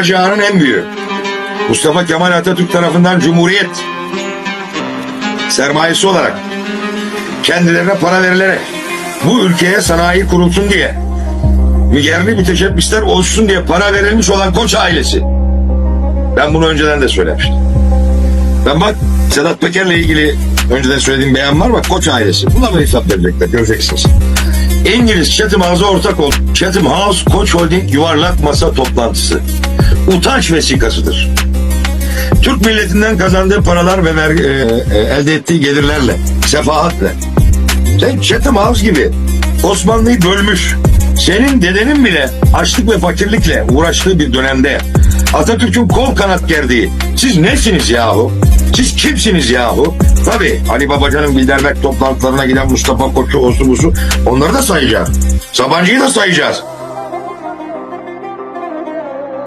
facianın en büyüğü. Mustafa Kemal Atatürk tarafından Cumhuriyet sermayesi olarak kendilerine para verilerek bu ülkeye sanayi kurulsun diye yerli müteşebbisler olsun diye para verilmiş olan Koç ailesi. Ben bunu önceden de söylemiştim. Ben bak Sedat Peker'le ilgili önceden söylediğim beyan var bak Koç ailesi. Buna da hesap verecekler göreceksiniz. İngiliz Chatham House'a ortak ol. Chatham House Koç Holding yuvarlak masa toplantısı. Utanç vesikasıdır. Türk milletinden kazandığı paralar ve vergi, e, e, elde ettiği gelirlerle, sefahatle. Sen Chatham House gibi Osmanlı'yı bölmüş. Senin dedenin bile açlık ve fakirlikle uğraştığı bir dönemde Atatürk'ün kol kanat gerdiği. Siz nesiniz yahu? Siz kimsiniz yahu? Tabii Ali Babacan'ın Bilderberg toplantılarına giden Mustafa Koç'u, osu onları da sayacağız. Sabancı'yı da sayacağız.